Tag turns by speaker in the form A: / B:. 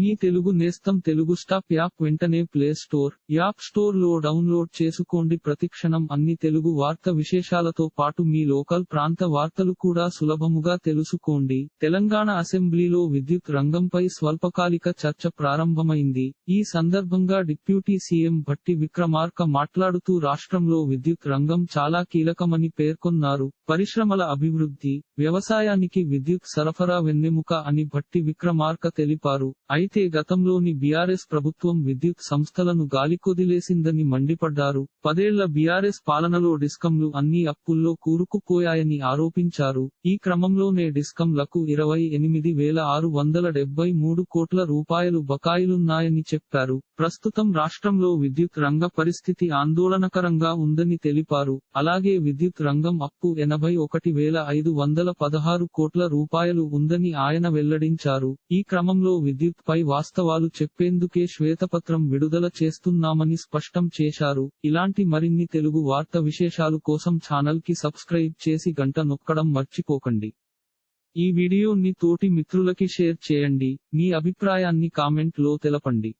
A: మీ తెలుగు నేస్తం Telugu stop app వెంటనే play store app స్టోర్లో డౌన్లోడ్ చేసుకోండి. ప్రతిక్షణం అన్ని తెలుగు వార్త విశేషాలతో పాటు మీ లోకల్ ప్రాంత వార్తలు కూడా సులభముగా తెలుసుకోండి. తెలంగాణ అసెంబ్లీలో విద్యుత్ రంగంపై స్వల్పకాలిక చర్చ ప్రారంభమైంది. ఈ సందర్భంగా డిప్యూటీ సీఎం భట్టి విక్రమార్క మాట్లాడుతూ రాష్ట్రంలో విద్యుత్ రంగం చాలా కీలకమని పేర్కొన్నారు. పరిశ్రమల అభివృద్ధి వ్యవసాయానికి విద్యుత్ సరఫరా వెన్నెముక అని భట్టి విక్రమార్క తెలిపారు. అయితే గతంలోని బీఆర్ఎస్ ప్రభుత్వం విద్యుత్ సంస్థలను గాలికొదిలేసిందని మండిపడ్డారు పదేళ్ళ బీఆర్ఎస్ పాలనలో డిస్కంలు అన్ని అప్పుల్లో కూరుకుపోయాయని ఆరోపించారు. ఈ క్రమంలోనే డిస్కంలకు ఇరవై ఎనిమిది వేల ఆరు వందల డెబ్బై మూడు కోట్ల రూపాయలు బకాయిలున్నాయని చెప్పారు. ప్రస్తుతం రాష్ట్రంలో విద్యుత్ రంగ పరిస్థితి ఆందోళనకరంగా ఉందని తెలిపారు. అలాగే విద్యుత్ రంగం అప్పు ఎనభై ఒకటి వేల ఐదు వందల పదహారు కోట్ల రూపాయలు ఉందని ఆయన వెల్లడించారు. ఈ క్రమంలో విద్యుత్ పై వాస్తవాలు చెప్పేందుకే శ్వేతపత్రం విడుదల చేస్తున్నామని స్పష్టం చేశారు. ఇలాంటి మరిన్ని తెలుగు వార్త విశేషాలు కోసం ఛానల్కి సబ్స్క్రైబ్ చేసి గంట నొక్కడం మర్చిపోకండి. ఈ వీడియోని తోటి మిత్రులకి షేర్ చేయండి. మీ అభిప్రాయాన్ని కామెంట్లో తెలపండి.